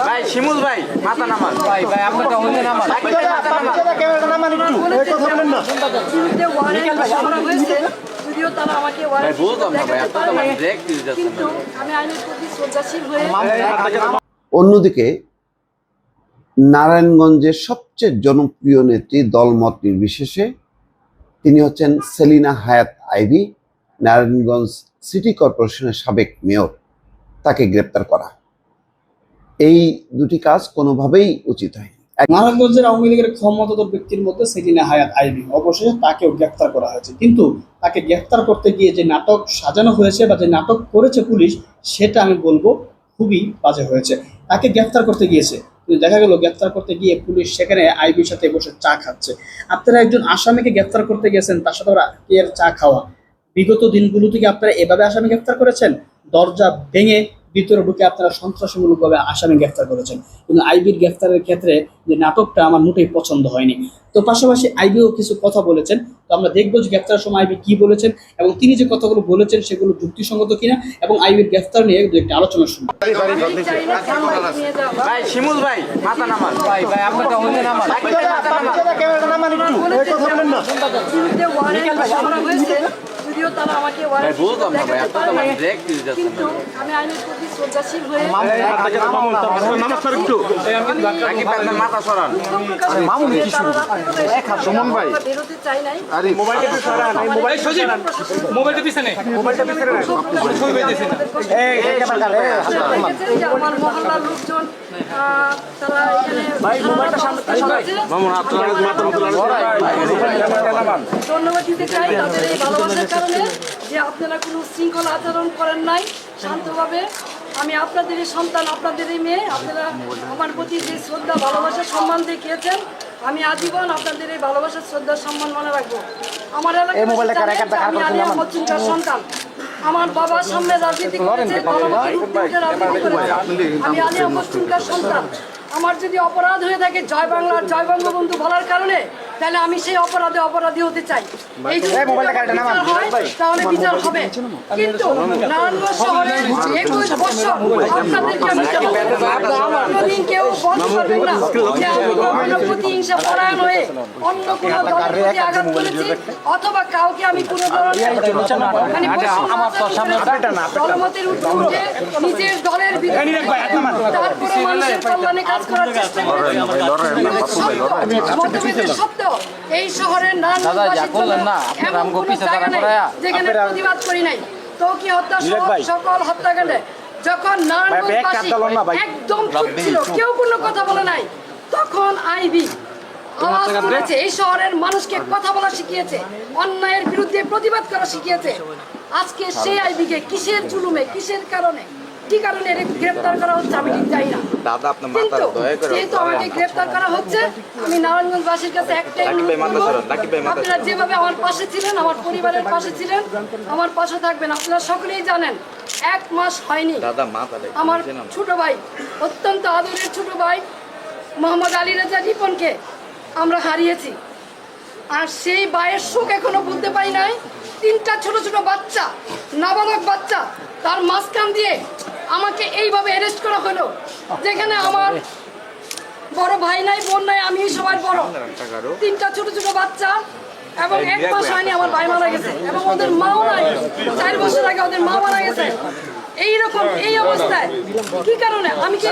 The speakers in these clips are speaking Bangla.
ভাই শিমুল ভাই মাথা নামান। ভাই ভাই আপনারটা নামান। যদিও তারা আমাকে অন্যদিকে নারায়ণগঞ্জের সবচেয়ে জনপ্রিয় নেত্রী দলমত নির্বিশেষে তিনি হচ্ছেন সেলিনা হায়াত আইভি নারায়ণগঞ্জ সিটি কর্পোরেশনের সাবেক মেয়র। তাকে গ্রেপ্তার করা এই দুটি কাজ কোনোভাবেই উচিত হয়নি। নারায়ণগঞ্জের আওয়ামী লীগের ক্ষমতাধর ব্যক্তির মধ্যে সেদিনা হায়াত আইবি অবশেষে তাকেও গ্রেফতার করা হয়েছে। কিন্তু তাকে গ্রেফতার করতে গিয়ে যে নাটক সাজানো হয়েছে বা যে নাটক করেছে পুলিশ, সেটা আমি বলব খুবই বাজে হয়েছে। তাকে গ্রেফতার করতে গিয়েছে। দেখা গেল গ্রেফতার করতে গিয়ে পুলিশ সেখানে আইবির সাথে বসে চা খাচ্ছে। আপনারা একজন আসামিকে গ্রেফতার করতে গেছেন তার সাথে ওরা এর চা খাওয়া? বিগত দিনগুলো থেকে আপনারা এভাবে আসামি গ্রেফতার করেছেন? দরজা ভেঙে ভিতরে ঢুকে আপনারা সন্ত্রাসমূলকভাবে আসামি গ্রেফতার করেছেন। কিন্তু আইবির গ্রেফতারের ক্ষেত্রে যে নাটকটা আমার মোটেই পছন্দ হয়নি। তো পাশাপাশি আইবিও কিছু কথা বলেছেন। তো আমরা দেখব যে গ্রেফতারের সময় আইবি কি বলেছেন এবং তিনি যে কথাগুলো বলেছেন সেগুলো যুক্তিসঙ্গত কিনা এবং আইবির গ্রেফতার নিয়ে দু একটি আলোচনা শুনব। ভাই শিমুল ভাই মাথা নামান। ভাই ভাই হইলে নামান। যদিও তারা আমাকে কিন্তু আমি আইনের প্রতি শ্রদ্ধাশীল হয়ে বেরোতে চাই নাই। আমার মহল্লার লোকজন তারা এখানে ধন্যবাদ দিতে চাই তাদের এই ভালোবাসার কারণে যে আপনারা কোনো শৃঙ্খল আচরণ করেন নাই শান্তভাবে। আমি আপনাদের এই সন্তান আপনাদের এই মেয়ে আপনারা আমার প্রতি যে শ্রদ্ধা ভালোবাসা সম্মান দেখিয়েছেন আমি আজীবন আপনাদের এই ভালোবাসা শ্রদ্ধা সম্মান মনে রাখব। আমার এলাকায় আমি আলিয়া মজুমদার সন্তান। আমার বাবা সামনে রাজনীতি করেছে আমি আলিয়া মজুমদার সন্তান। আমার যদি অপরাধ হয়ে থাকে জয় বাংলার জয় বঙ্গবন্ধু বলার কারণে তাহলে আমি সেই অপরাধে অপরাধী হতে চাই এই যদি বিচার হয়, তাহলে বিচার হবে কিন্তু নারায়ণগঞ্জ শহরে একুশ বছর আপনাদেরকে আমি কোনোদিন কেউ বলতে পারবেন না যে আমি কখনো প্রতিহিংসা পরায়ণ হয়ে অন্য কোনো দলের প্রতি আঘাত করেছি অথবা কাউকে আমি কোনো ধরনের মানে দলমতের নিজের দলের বিরুদ্ধে তারপরে মানুষের কল্যাণে কাজ করার চেষ্টা করেছি সত্য এই শহরের নেই যেখানে প্রতিবাদ করি নাই। তো কি হত্যা সকল হত্যাকাণ্ডে। যখন নারায়ণগঞ্জবাসী একদম চুপ ছিল কেউ কোনো কথা বলে নাই। তখন আইবি আওয়াজ তুলেছে এই শহরের মানুষকে কথা বলা শিখিয়েছে অন্যায়ের বিরুদ্ধে প্রতিবাদ করা শিখিয়েছে। আজকে সেই আইবিকে কিসের জুলুমে কিসের কারণে? কি কারণে এর গ্রেফতার করা হচ্ছে আমি ঠিক জানি না। দাদা আপনার কিন্তু যেহেতু আমাকে গ্রেফতার করা হচ্ছে আমি নারায়ণগঞ্জবাসীর কাছে একটাই আপনারা যেভাবে আমার পাশে ছিলেন আমার পরিবারের পাশে ছিলেন আমার পাশে থাকবেন। আপনারা সকলেই জানেন এক মাস হয়নি। দাদা মাথা আমার ছোট ভাই অত্যন্ত আদরের ছোট ভাই মোহাম্মদ আলী রাজা রিপনকে আমরা হারিয়েছি। আর সেই ভাইয়ের সুখ এখনও বুঝতে পারি নাই। তিনটা ছোট ছোট বাচ্চা নাবালক বাচ্চা তার মাঝখান দিয়ে আমাকে এইভাবে অ্যারেস্ট করা হলো যেখানে আমার বড় ভাই নাই বোন নাই আমি সবার বড়। তিনটা ছোট ছোট বাচ্চা এবং এক মাস হয়নি আমার ভাই মারা গেছে এবং ওদের মাও নাই। চার বছর আগে ওদের মা মারা গেছে। এইরকম এই অবস্থায় কি কারণে? আমি কি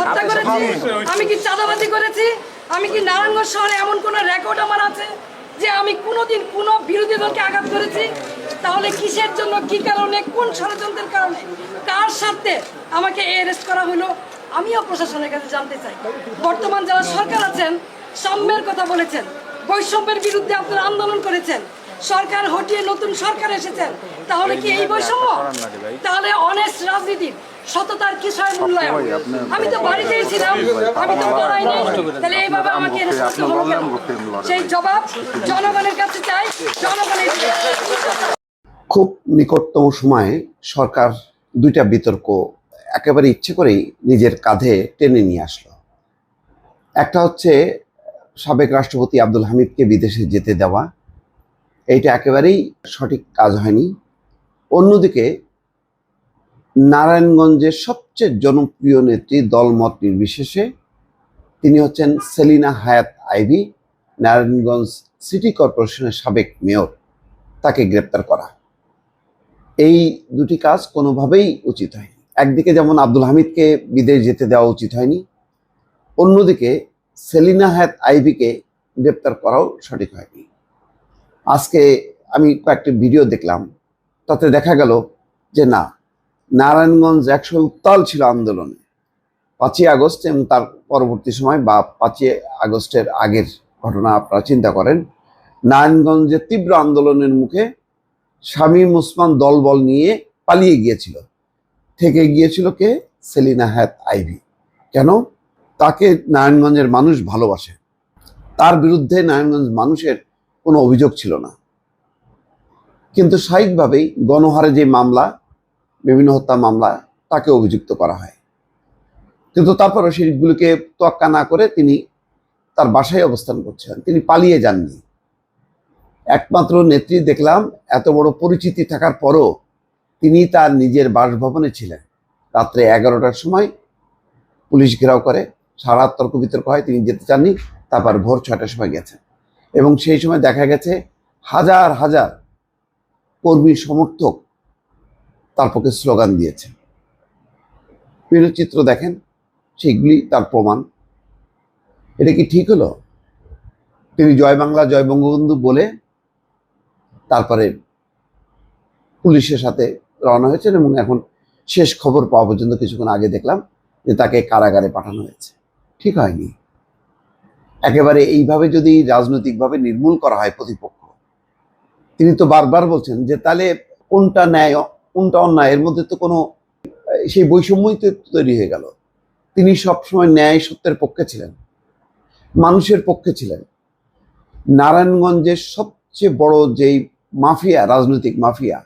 হত্যা করেছি? আমি কি চাঁদাবাজি করেছি? আমি কি নারায়ণগঞ্জ শহরে এমন কোন রেকর্ড আমার আছে যে আমি কোনোদিন কোনো বিরোধী দলকে আঘাত করেছি? তাহলে কিসের জন্য কি কারণে কোন ষড়যন্ত্রের কারণে কার স্বার্থে আমাকে অ্যারেস্ট করা হলো আমিও প্রশাসনের কাছে জানতে চাই। বর্তমান যারা সরকার আছেন সাম্যের কথা বলেছেন বৈষম্যের বিরুদ্ধে আপনারা আন্দোলন করেছেন সরকার হটিয়ে নতুন সরকার এসেছেন তাহলে কি এই বৈষম্য? তাহলে অনেস্ট রাজনীতির সততার কি কিসের মূল্যায়ন? আমি তো বাড়িতেই ছিলাম আমি তো পড়াই নাই তাহলে এইভাবে আমাকে? সেই জবাব জনগণের কাছে চাই জনগণের খুব নিকটতম সময়ে সরকার দুইটা বিতর্ক একেবারে ইচ্ছে করেই নিজের কাঁধে টেনে নিয়ে আসলো। একটা হচ্ছে সাবেক রাষ্ট্রপতি আব্দুল হামিদকে বিদেশে যেতে দেওয়া। এইটা একেবারেই সঠিক কাজ হয়নি। অন্যদিকে নারায়ণগঞ্জের সবচেয়ে জনপ্রিয় নেত্রী দলমত নির্বিশেষে তিনি হচ্ছেন সেলিনা হায়াত আইভি নারায়ণগঞ্জ সিটি কর্পোরেশনের সাবেক মেয়র। তাকে গ্রেপ্তার করা। এই দুটি কাজ কোনোভাবেই উচিত হয়নি। একদিকে যেমন আব্দুল হামিদকে বিদেশ যেতে দেওয়া উচিত হয়নি, অন্যদিকে সেলিনা হায়াত আইভিকে গ্রেপ্তার করাও সঠিক হয়নি। আজকে আমি কয়েকটি ভিডিও দেখলাম, তাতে দেখা গেল যে না, নারায়ণগঞ্জ একশো উত্তাল ছিল আন্দোলনে। পাঁচই আগস্ট এবং তার পরবর্তী সময় বা পাঁচই আগস্টের আগের ঘটনা আপনারা চিন্তা করেন নারায়ণগঞ্জের তীব্র আন্দোলনের মুখে শামীম ওসমান দলবল নিয়ে পালিয়ে গিয়েছিল। থেকে গিয়েছিল কে? সেলিনা হায়াত আইভি। কেন? তাকে নারায়ণগঞ্জের মানুষ ভালোবাসে। তার বিরুদ্ধে নারায়ণগঞ্জ মানুষের কোনো অভিযোগ ছিল না। কিন্তু স্বাভাবিকভাবেই গণহারে যে মামলা, বিভিন্ন হত্যা মামলা, তাকে অভিযুক্ত করা হয়। কিন্তু তারপরও সেগুলিকে তোয়াক্কা না করে তিনি তার বাসায় অবস্থান করছেন। তিনি পালিয়ে যাননি। একমাত্র নেত্রী দেখলাম, এত বড় পরিচিতি থাকার পরও তিনি তার নিজের বাসভবনে ছিলেন। রাত্রে এগারোটার সময় পুলিশ ঘেরাও করে, সারা তর্ক বিতর্ক হয়, তিনি যেতে চাননি, তারপর ভোর ছয়টার সময় গেছেন। এবং সেই সময় দেখা গেছে, হাজার হাজার কর্মী সমর্থক তার পক্ষে স্লোগান দিয়েছে। চিত্র দেখেন, সেগুলি তার প্রমাণ। এটা কি ঠিক হলো? তিনি জয় বাংলা, জয় বঙ্গবন্ধু বলে তারপরে পুলিশের সাথে রওনা হয়েছেন এবং এখন শেষ খবর পাওয়া পর্যন্ত কিছুক্ষণ আগে দেখলাম যে তাকে কারাগারে পাঠানো হয়েছে। ঠিক হয়নি। একেবারে এইভাবে যদি রাজনৈতিকভাবে নির্মূল করা হয় প্রতিপক্ষ, তিনি তো বারবার বলছেন যে তাহলে কোনটা ন্যায়, কোনটা অন্যায়? এর মধ্যে তো কোনো, সেই বৈষম্যই তো তৈরি হয়ে গেল। তিনি সবসময় ন্যায় সত্যের পক্ষে ছিলেন, মানুষের পক্ষে ছিলেন। নারায়ণগঞ্জের সবচেয়ে বড় যেই মাফিয়া, রাজনৈতিক মাফিয়া।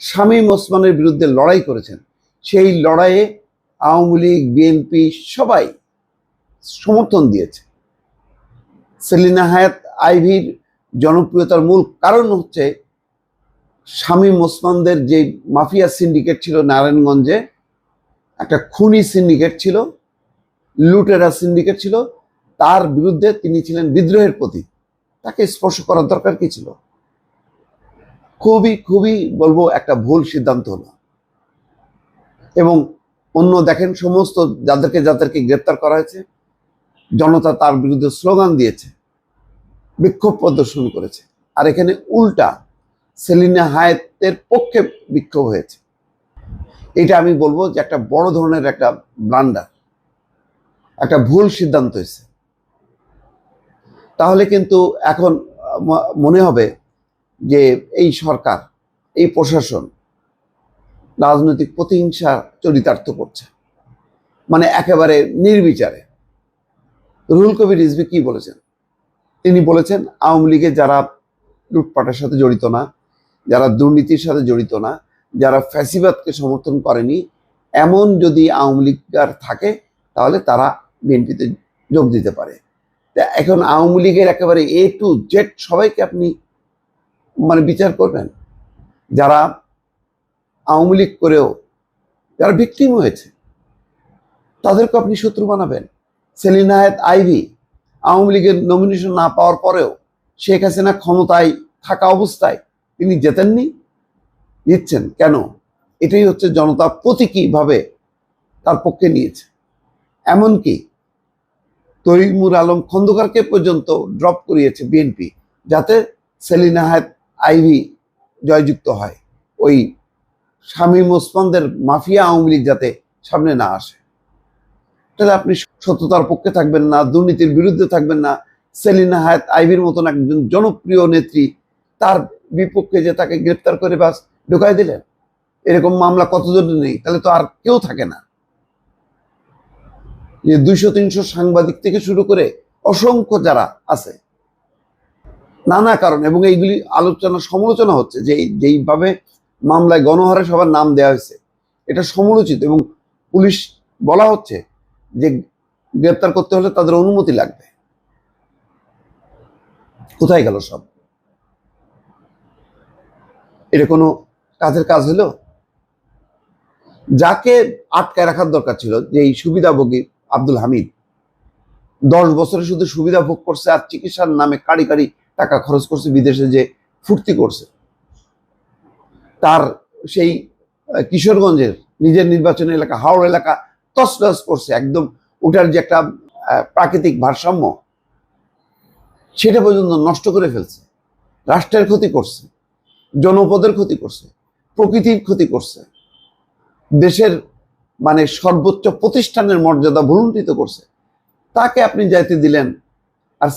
শামীম ওসমানের বিরুদ্ধে লড়াই করেছেন। সেই লড়াইয়ে আওয়ামী লীগ, বিএনপি সবাই সমর্থন দিয়েছে। সেলিনা হায়াত আইভির জনপ্রিয়তার মূল কারণ হচ্ছে শামীম ওসমানদের যে মাফিয়া সিন্ডিকেট ছিল নারায়ণগঞ্জে, একটা খুনি সিন্ডিকেট ছিল, লুটেরা সিন্ডিকেট ছিল, তার বিরুদ্ধে তিনি ছিলেন বিদ্রোহের প্রতীক। তাকে স্পর্শ করার দরকার কি ছিল? খুবই খুবই বলব একটা ভুল সিদ্ধান্ত হলো। এবং অন্য দেখেন সমস্ত যাদেরকে যাদেরকে গ্রেপ্তার করা হয়েছে, জনতা তার বিরুদ্ধে স্লোগান দিয়েছে, বিক্ষোভ প্রদর্শন করেছে। আর এখানে উল্টা সেলিনা হায়াতের পক্ষে বিক্ষোভ হয়েছে। এটা আমি বলব যে একটা বড় ধরনের একটা ব্লান্ডার একটা ভুল সিদ্ধান্ত হয়েছে। তাহলে কিন্তু এখন মনে হবে যে এই সরকার, এই প্রশাসন রাজনৈতিক প্রতিহিংসা চরিতার্থ করছে। মানে একেবারে নির্বিচারে। রুহুল কবির রিজভি কি বলেছেন? তিনি বলেছেন, আওয়ামী লীগের যারা লুটপাটের সাথে জড়িত না, যারা দুর্নীতির সাথে জড়িত না, যারা ফ্যাসিবাদকে সমর্থন করেনি, এমন যদি আওয়ামী লীগার থাকে, তাহলে তারা বিএনপিতে যোগ দিতে পারে। এখন আওয়ামী লীগের একেবারে এ টু জেড সবাইকে আপনি মানে বিচার করবেন। যারা আওয়ামী লীগ করেও যারা ভিকটিম হয়েছে, তাদেরকে আপনি শত্রু বানাবেন। সেলিনা হায়াত আইভি আওয়ামী লীগের নমিনেশন না পাওয়ার পরেও শেখ হাসিনা ক্ষমতায় থাকা অবস্থায় তিনি জেতেননি নিচ্ছেন কেন? এটাই হচ্ছে জনতা প্রতীকীভাবে তার পক্ষে নিয়েছে। এমনকি তৈমুর আলম খন্দকারকে পর্যন্ত ড্রপ করিয়েছে বিএনপি, যাতে সেলিনা হায়াত আইভি জয়যুক্ত হয়। ওই শামীম ওসমানদের মাফিয়া আওয়ামী লীগ যাতে সামনে না আসে। তাহলে আপনি সত্যতার পক্ষে থাকবেন না, দুর্নীতির বিরুদ্ধে থাকবেন না। সেলিনা হায়াত আইভির মতন একজন জনপ্রিয় নেত্রী, তার বিপক্ষে যে তাকে গ্রেপ্তার করে বাস ঢুকাই দিলেন, এরকম মামলা কতজন নেই? তাহলে তো আর কেউ থাকে না। দুইশো তিনশো সাংবাদিক থেকে শুরু করে অসংখ্য যারা আছে নানা কারণ এবং এইগুলি আলোচনা, সমালোচনা হচ্ছে যে যেইভাবে মামলায় গণহারে সবার নাম দেওয়া হয়েছে, এটা সমালোচিত এবং পুলিশ বলা হচ্ছে যে গ্রেপ্তার করতে হলে তাদের অনুমতি লাগবে। কোথায় গেল সব? এটা কোনো কাজের কাজ হলো? যাকে আটকায় রাখার দরকার ছিল যে এই সুবিধাভোগী আব্দুল হামিদ, দশ বছরে শুধু সুবিধা ভোগ করছে আর চিকিৎসার নামে কারি কারি টাকা খরচ করছে, বিদেশে যে ফুর্তি করছে। তার সেই কিশোরগঞ্জের নিজের নির্বাচনী এলাকা, হাওড় এলাকা তসনস করছে, একদম ওটার যে একটা প্রাকৃতিক ভারসাম্য, সেটা পর্যন্ত নষ্ট করে ফেলছে। রাষ্ট্রের ক্ষতি করছে, জনপদের ক্ষতি করছে, প্রকৃতির ক্ষতি করছে। দেশের মানে সর্বোচ্চ প্রতিষ্ঠানের মর্যাদা ভুলুণ্ঠিত করছে। তাকে আপনি যাইতে দিলেন, আর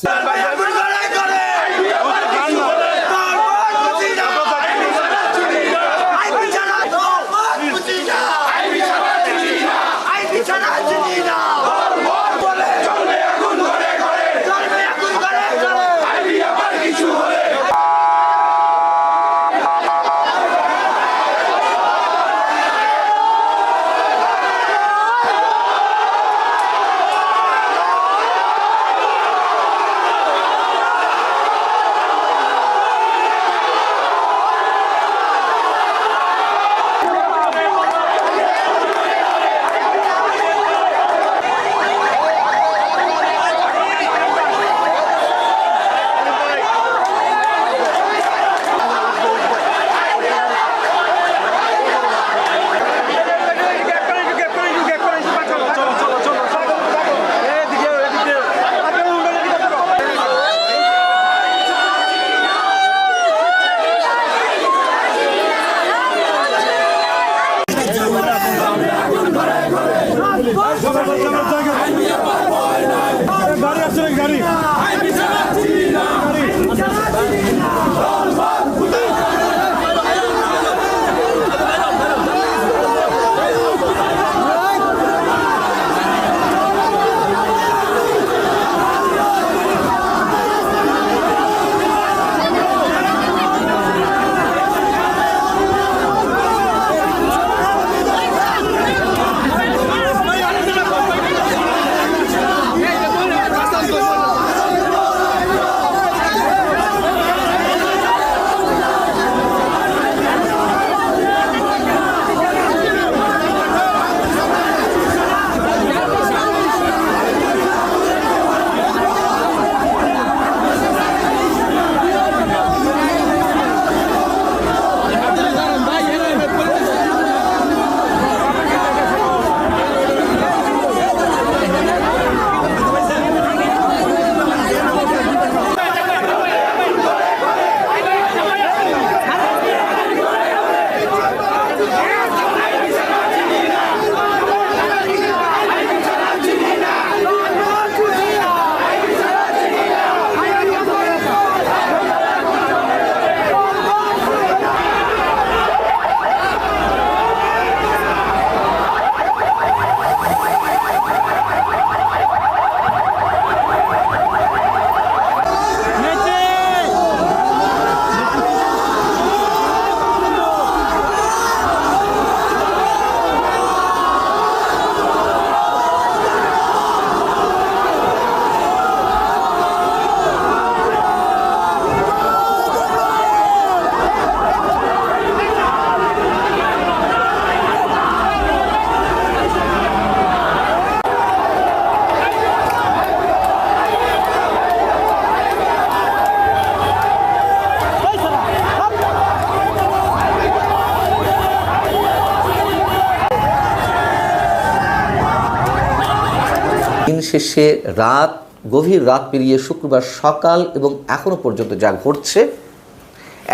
শেষে রাত, গভীর রাত পেরিয়ে শুক্রবার সকাল এবং এখনও পর্যন্ত যা ঘটছে,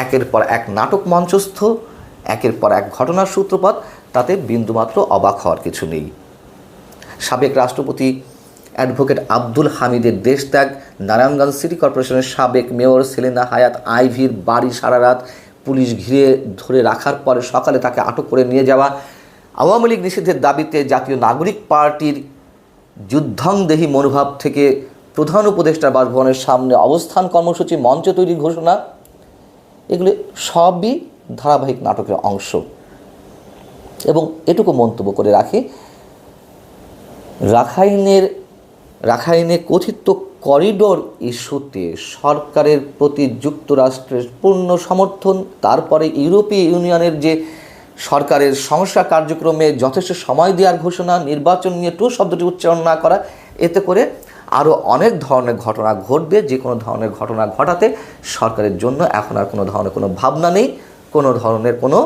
একের পর এক নাটক মঞ্চস্থ, একের পর এক ঘটনার সূত্রপাত, তাতে বিন্দুমাত্র অবাক হওয়ার কিছু নেই। সাবেক রাষ্ট্রপতি অ্যাডভোকেট আব্দুল হামিদের দেশত্যাগ, নারায়ণগঞ্জ সিটি কর্পোরেশনের সাবেক মেয়র সেলেনা হায়াত আইভির বাড়ি সারা রাত পুলিশ ঘিরে ধরে রাখার পরে সকালে তাকে আটক করে নিয়ে যাওয়া আওয়ামী লীগ নিষিদ্ধের দাবিতে জাতীয় নাগরিক পার্টির যুদ্ধংদেহী মনোভাব থেকে প্রধান উপদেষ্টা বাসভবনের সামনে অবস্থান কর্মসূচি মঞ্চ তৈরির ঘোষণা। এগুলি সবই ধারাবাহিক নাটকের অংশ। এবং এটুকু মন্তব্য করে রাখি, রাখাইনের, রাখাইনে কথিত করিডোর ইস্যুতে সরকারের প্রতি যুক্তরাষ্ট্রের পূর্ণ সমর্থন, তারপরে ইউরোপীয় ইউনিয়নের যে সরকারের সংস্কার কার্যক্রমে যথেষ্ট সময় দেওয়ার ঘোষণা, নির্বাচন নিয়ে টু শব্দটি উচ্চারণ না করা, এতে করে আরও অনেক ধরনের ঘটনা ঘটবে। যে কোনো ধরনের ঘটনা ঘটাতে সরকারের জন্য এখন আর কোনো ধরনের কোনো ভাবনা নেই, কোনো ধরনের কোনো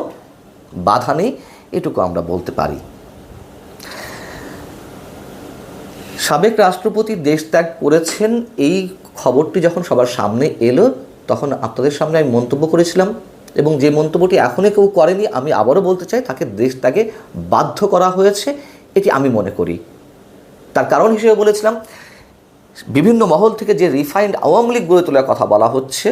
বাধা নেই, এটুকু আমরা বলতে পারি। সাবেক রাষ্ট্রপতি দেশ ত্যাগ করেছেন, এই খবরটি যখন সবার সামনে এলো, তখন আপনাদের সামনে আমি মন্তব্য করেছিলাম এবং যে মন্তব্যটি এখনও কেউ করেনি, আমি আবারও বলতে চাই, তাকে দেশ ত্যাগে বাধ্য করা হয়েছে, এটি আমি মনে করি। তার কারণ হিসেবে বলেছিলাম, বিভিন্ন মহল থেকে যে রিফাইন্ড আওয়ামী লীগ গড়ে তোলার কথা বলা হচ্ছে,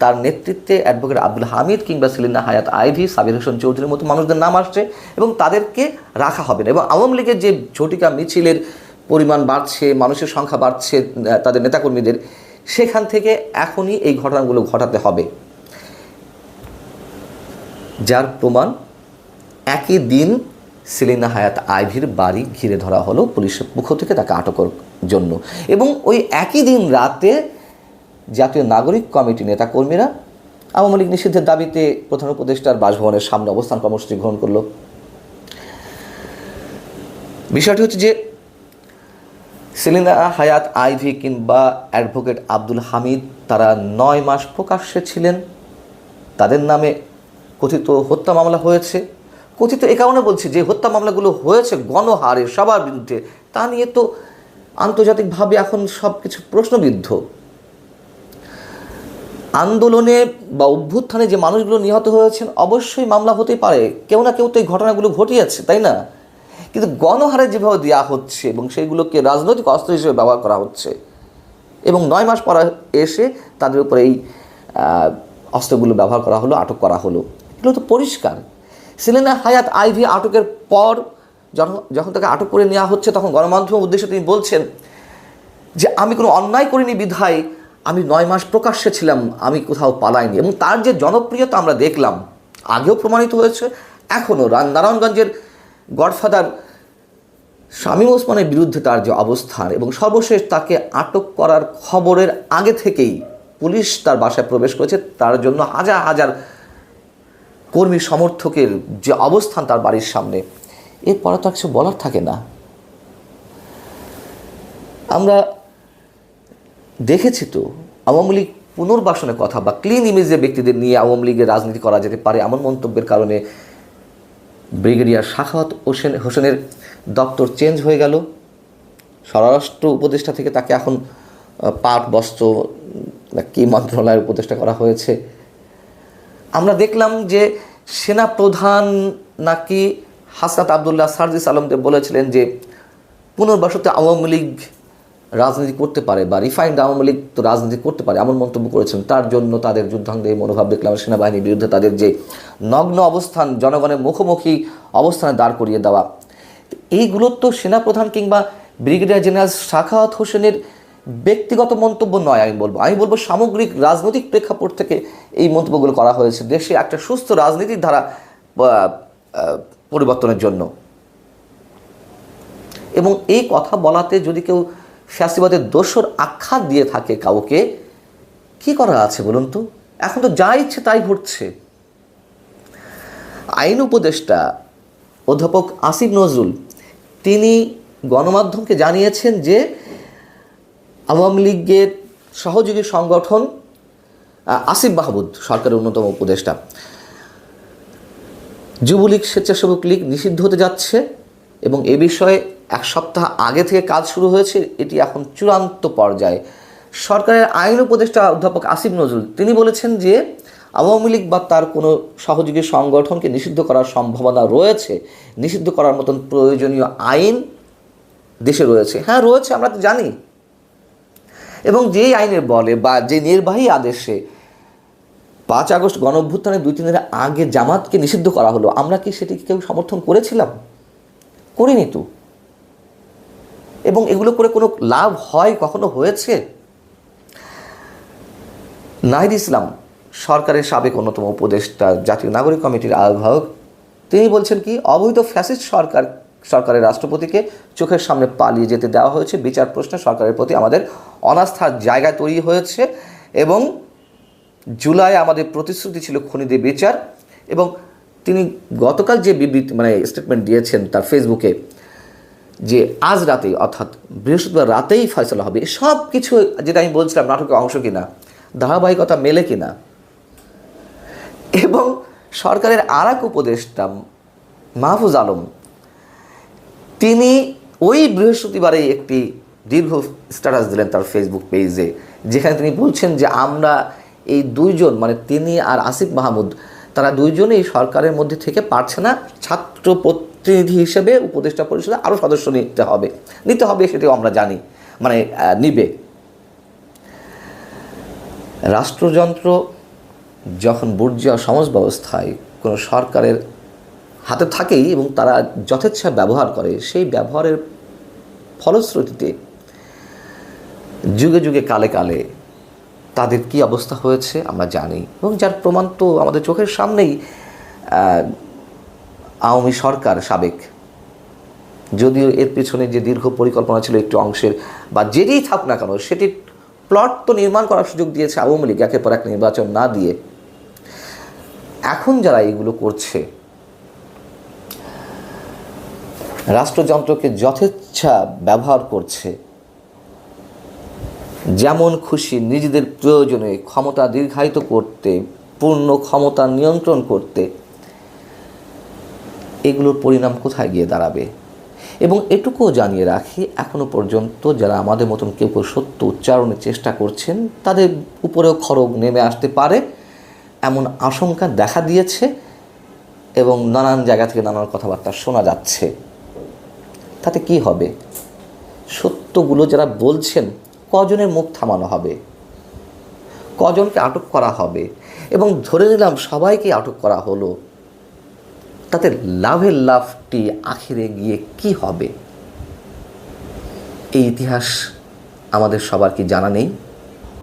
তার নেতৃত্বে অ্যাডভোকেট আব্দুল হামিদ কিংবা সেলিনা হায়াত আইভি, সাবির হোসেন চৌধুরীর মতো মানুষদের নাম আসছে এবং তাদেরকে রাখা হবে না। এবং আওয়ামী লীগের যে ঝটিকা মিছিলের পরিমাণ বাড়ছে, মানুষের সংখ্যা বাড়ছে তাদের নেতাকর্মীদের, সেখান থেকে এখনই এই ঘটনাগুলো ঘটাতে হবে। যার প্রমাণ একই দিন সেলিনা হায়াত আইভির বাড়ি ঘিরে ধরা হলো পুলিশের পক্ষ থেকে তাকে আটকের জন্য। এবং ওই একই দিন রাতে জাতীয় নাগরিক কমিটি নেতাকর্মীরা আওয়ামী লীগ নিষিদ্ধের দাবিতে প্রধান উপদেষ্টার বাসভবনের সামনে অবস্থান কর্মসূচি গ্রহণ করল। বিষয়টি হচ্ছে যে সেলিনা হায়াত আইভি কিংবা অ্যাডভোকেট আব্দুল হামিদ, তারা নয় মাস প্রকাশ্যে ছিলেন। তাদের নামে কথিত হত্যা মামলা হয়েছে। কথিত এ কারণে বলছি যে হত্যা মামলাগুলো হয়েছে, গণহারে, সবার বিরুদ্ধে, তা নিয়ে তো আন্তর্জাতিকভাবে এখন সব কিছু প্রশ্নবিদ্ধ। আন্দোলনে বা অভ্যুত্থানে যে মানুষগুলো নিহত হয়েছেন, অবশ্যই মামলা হতে পারে। কেউ না কেউ তো এই ঘটনাগুলো ঘটিয়েছে, তাই না? কিন্তু গণহারে যেভাবে দেওয়া হচ্ছে এবং সেইগুলোকে রাজনৈতিক অস্ত্র হিসেবে ব্যবহার করা হচ্ছে, এবং নয় মাস পর এসে তাদের উপরে এই অস্ত্রগুলো ব্যবহার করা হলো, আটক করা হলো। এগুলো তো পরিষ্কার। সেলেনা হায়াত আইভি আটকের পর যখন যখন তাকে আটক করে নেওয়া হচ্ছে, তখন গণমাধ্যমের উদ্দেশ্যে তিনি বলছেন যে, আমি কোনো অন্যায় করিনি বিধায়, আমি নয় মাস প্রকাশ্যে ছিলাম, আমি কোথাও পালাইনি। এবং তার যে জনপ্রিয়তা আমরা দেখলাম, আগেও প্রমাণিত হয়েছে, এখনও নারায়ণগঞ্জের গডফাদার শামীম ওসমানের বিরুদ্ধে তার যে অবস্থান এবং সর্বশেষ তাকে আটক করার খবরের আগে থেকেই পুলিশ তার বাসায় প্রবেশ করেছে। তার জন্য হাজার হাজার কর্মী সমর্থকের যে অবস্থান তার বাড়ির সামনে এরপরে তো কিছু বলার থাকে না। আমরা দেখেছি তো, আওয়ামী লীগ পুনর্বাসনের কথা বা ক্লিন ইমেজের ব্যক্তিদের নিয়ে আওয়ামী লীগের রাজনীতি করা যেতে পারে এমন মন্তব্যের কারণে ব্রিগেডিয়ার শাখাওয়াত হোসেন, হোসেনের দপ্তর চেঞ্জ হয়ে গেল। স্বরাষ্ট্র উপদেষ্টা থেকে তাকে এখন পাট, বস্ত্র কি মন্ত্রণালয়ের উপদেষ্টা করা হয়েছে। আমরা দেখলাম যে সেনা প্রধান নাকি হাসনাত আবদুল্লাহ সার্জিস আলমদেব বলেছিলেন যে পুনর্বাসতে আওয়ামী লীগ রাজনীতি করতে পারে বা রিফাইন্ড আওয়ামী লীগ তো রাজনীতি করতে পারে এমন মন্তব্য করেছেন। তার জন্য তাদের যুদ্ধাঙ্গে মনোভাব দেখলাম সেনাবাহিনীর বিরুদ্ধে তাদের যে নগ্ন অবস্থান, জনগণের মুখোমুখি অবস্থানে দাঁড় করিয়ে দেওয়া। এইগুলো তো সেনাপ্রধান কিংবা ব্রিগেডিয়ার জেনারেল শাখাওয়াত হোসেনের ব্যক্তিগত মন্তব্য নয়, আমি বলব। আমি বলব সামগ্রিক রাজনৈতিক প্রেক্ষাপট থেকে এই মন্তব্যগুলো করা হয়েছে। দেশে একটা সুস্থ রাজনীতির ধারা পরিবর্তনের জন্য। এবং এই কথা বলাতে যদি কেউ ফ্যাসিবাদের দোষর আখ্যা দিয়ে থাকে কাউকে, কি করা আছে বলুন তো? এখন তো যা ইচ্ছে তাই ঘটছে। আইন উপদেষ্টা অধ্যাপক আসিফ নজরুল, তিনি গণমাধ্যমকে জানিয়েছেন যে আওয়ামী লীগের সহযোগী সংগঠন আসিফ মাহমুদ, সরকারের অন্যতম উপদেষ্টা। যুবলীগ স্বেচ্ছাসেবক লীগ নিষিদ্ধ হতে যাচ্ছে এবং এ বিষয়ে এক সপ্তাহ আগে থেকে কাজ শুরু হয়েছে, এটি এখন চূড়ান্ত পর্যায়ে। সরকারের আইন উপদেষ্টা অধ্যাপক আসিফ নজরুল, তিনি বলেছেন যে আওয়ামী লীগ বা তার কোনো সহযোগী সংগঠনকে নিষিদ্ধ করার সম্ভাবনা রয়েছে। নিষিদ্ধ করার মতন প্রয়োজনীয় আইন দেশে রয়েছে। হ্যাঁ রয়েছে, আমরা তো জানি। এবং যেই আইনের বলে বা যে নির্বাহী আদেশে পাঁচ আগস্ট গণ অভ্যুত্থানের দুই তিন দিনের আগে জামাতকে নিষিদ্ধ করা হলো, আমরা কি সেটিকে কেউ সমর্থন করেছিলাম? করিনি তো। এবং এগুলো করে কোনো লাভ হয়, কখনো হয়েছে? নাহিদ ইসলাম, সরকারের সাবেক অন্যতম উপদেষ্টা, জাতীয় নাগরিক কমিটির আহ্বায়ক, তিনি বলছেন কি, অবৈধ ফ্যাসিস্ট সরকার সরকারের রাষ্ট্রপতিকে চোখের সামনে পালিয়ে যেতে দেওয়া হয়েছে। বিচার প্রশ্নে সরকারের প্রতি আমাদের অনাস্থার জায়গা তৈরি হয়েছে এবং জুলাই আমাদের প্রতিশ্রুতি ছিল খনিদের বিচার এবং তিনি গতকাল যে বিবৃতি মানে স্টেটমেন্ট দিয়েছেন তার ফেসবুকে যে আজ রাতেই অর্থাৎ বৃহস্পতিবার রাতেই ফয়সলা হবে সব কিছু যেটা আমি বলছিলাম নাটকের অংশ কিনা, ধারাবাহিকতা মেলে কিনা, এবং সরকারের আর এক উপদেষ্টা মাহফুজ আলম তিনি ওই বৃহস্পতিবারে একটি দীর্ঘ স্ট্যাটাস দিলেন তার ফেসবুক পেজে যেখানে তিনি বলছেন যে আমরা এই দুইজন মানে তিনি আর আসিফ মাহমুদ, তারা দুইজনেই সরকারের মধ্যে থেকে পারছে না ছাত্র প্রতিনিধি হিসেবে উপদেষ্টা পরিষদে আরও সদস্য নিতে হবে। নিতে হবে সেটাও আমরা জানি মানে নিবে। রাষ্ট্রযন্ত্র যখন বুর্জা সমাজ ব্যবস্থায় কোনো সরকারের হাতে থাকেই এবং তারা যথেচ্ছা ব্যবহার করে, সেই ব্যবহারের ফলশ্রুতিতে যুগে যুগে, কালে কালে তাদের কি অবস্থা হয়েছে আমরা জানি এবং যার প্রমাণ তো আমাদের চোখের সামনেই আওয়ামী সরকার সাবেক। যদিও এর পেছনে যে দীর্ঘ পরিকল্পনা ছিল একটু অংশের, বা যেটিই থাক না কেন সেটি প্লট তো নির্মাণ করার সুযোগ দিয়েছে আওয়ামী লীগ, একের পর এক নির্বাচন না দিয়ে। এখন যারা এগুলো করছে রাষ্ট্রযন্ত্রকে যথেচ্ছা ব্যবহার করছে। যেমন খুশি নিজেদের প্রয়োজনে ক্ষমতা দীর্ঘায়িত করতে, পূর্ণ ক্ষমতা নিয়ন্ত্রণ করতে। এগুলোর পরিণাম কোথায় গিয়ে দাঁড়াবে? এবং এটুকুও জানিয়ে রাখি, এখনও পর্যন্ত যারা আমাদের মতন কেউ কেউ সত্য উচ্চারণের চেষ্টা করছেন, তাদের উপরেও খড়গ নেমে আসতে পারে, এমন আশঙ্কা দেখা দিয়েছে এবং নানান জায়গা থেকে নানান কথাবার্তা শোনা যাচ্ছে। তাতে কি হবে? সত্যগুলো যারা বলছেন, কজনের মুখ থামানো হবে? কজনকে আটক করা হবে? এবং ধরে নিলাম সবাইকে আটক করা হলো। তাতে লাভের লাভটি আখিরে গিয়ে কি হবে? এই ইতিহাস আমাদের সবার কি জানা নেই?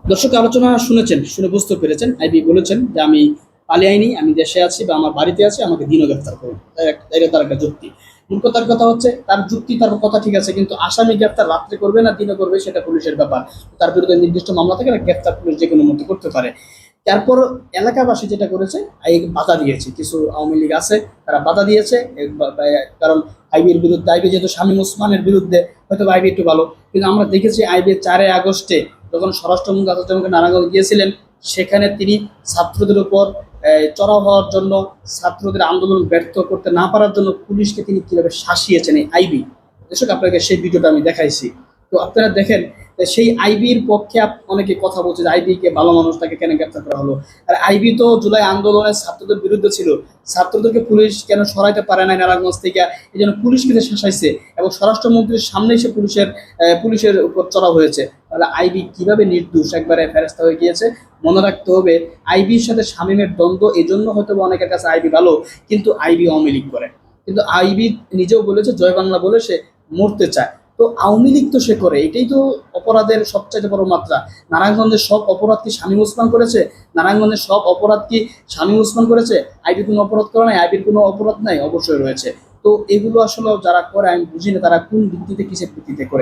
দর্শক আলোচনা শুনেছেন, শুনে বুঝতে পেরেছেন। আইবি বলেছেন যে আমি পালিয়ে আইনি, আমি দেশে আছি বা আমার বাড়িতে আছি, আমাকে দিনও গ্রেফতার করুন। এটা তার একটা যুক্তি। মূল কথা হচ্ছে, তার যুক্তি, তার কথা ঠিক আছে, কিন্তু আসামি গ্রেফতার রাত্রে করবে না দিনে করবে, সেটা পুলিশের ব্যাপার। তার বিরুদ্ধে নির্দিষ্ট মামলা থাকে না গ্রেফতার পুলিশ যে কোনো মধ্যে করতে পারে। তারপর এলাকাবাসী যেটা করেছে বাধা দিয়েছে। কিছু আওয়ামী লীগ আছে, তারা বাধা দিয়েছে কারণ আইবির বিরুদ্ধে আইবি যেহেতু শামীম ওসমানের বিরুদ্ধে, হয়তো আইবি একটু ভালো। কিন্তু আমরা দেখেছি আইবি চারে আগস্টে যখন স্বরাষ্ট্রমন্ত্রী আচার্য নারায়ণগঞ্জ গিয়েছিলেন, সেখানে তিনি ছাত্রদের উপর চড়াও হওয়ার জন্য ছাত্রদের আন্দোলন ব্যর্থ করতে না পারার জন্য পুলিশকে তিনি কীভাবে শাসিয়েছেন এই আইবি? দর্শক, আপনাকে সেই ভিডিওটা আমি দেখাইছি। তো আপনারা দেখেন সেই আইবির পক্ষে অনেকে কথা বলছে যে আইবি কে ভালো মানুষ, তাকে কেন গ্রেপ্তার করা হলো? আর আইবি তো জুলাই আন্দোলনে ছাত্রদের বিরুদ্ধে ছিল। ছাত্রদেরকে পুলিশ কেন সরাইতে পারে নাই নারায়ণগঞ্জ থেকে? এই জন্য পুলিশ কিন্তু শাসাইছে এবং স্বরাষ্ট্রমন্ত্রীর সামনেই সে পুলিশের পুলিশের উপর চড়া হয়েছে। তাহলে আইবি কীভাবে নির্দোষ? একবারে ফেরস্তা হয়ে গিয়েছে। মনে রাখতে হবে, আইবির সাথে শামীমের দ্বন্দ্ব এই জন্য হয়তো অনেকের কাছে আইবি ভালো, কিন্তু আইবি আওয়ামী লীগ করে। কিন্তু আইবি নিজেও বলেছে, জয় বাংলা বলে সে মরতে চায়। তো আওয়ামী লীগ তো সে করে, এটাই তো অপরাধের সবচাইতে বড় মাত্রা। নারায়ণগঞ্জের সব অপরাধ কি শামীম ওসমান করেছে? নারায়ণগঞ্জের সব অপরাধ কি শামীম ওসমান করেছে? আইবি কোনো অপরাধ করে নাই, আইবির কোনো অপরাধ নাই? অবশ্যই রয়েছে। তো এগুলো আসলে যারা করে, আমি বুঝি না তারা কোন ভিত্তিতে, কিসের ভিত্তিতে করে?